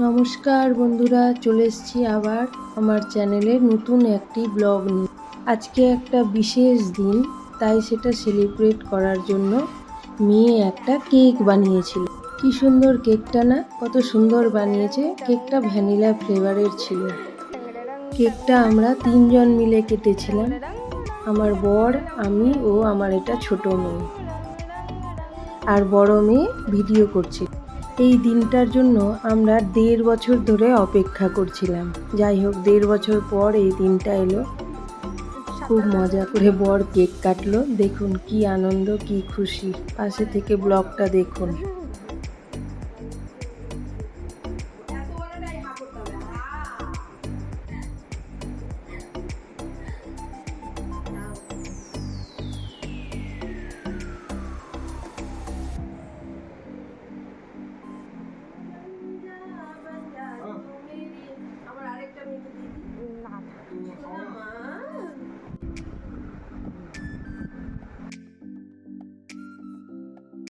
নমস্কার বন্ধুরা, চলে এসেছি আবার আমার চ্যানেলে নতুন একটি ব্লগ নিয়ে। আজকে একটা বিশেষ দিন, তাই সেটা সেলিব্রেট করার জন্য মেয়ে একটা কেক বানিয়েছিল। কি সুন্দর কেকটা না? কত সুন্দর বানিয়েছে। কেকটা ভ্যানিলা ফ্লেভারের ছিল। কেকটা আমরা তিনজন মিলে কেটেছিলাম। আমার বর, আমি ও আমার এটা ছোট মেয়ে। আর বড় মেয়ে ভিডিও করছিল এই দিনটার জন্য আমরা দেড় বছর ধরে অপেক্ষা করছিলাম। যাই হোক, দেড় বছর পর এই দিনটা এলো। খুব মজা করে বর কেক কাটলো। দেখুন কি আনন্দ, কি খুশি। পাশে থেকে ব্লগটা দেখুন।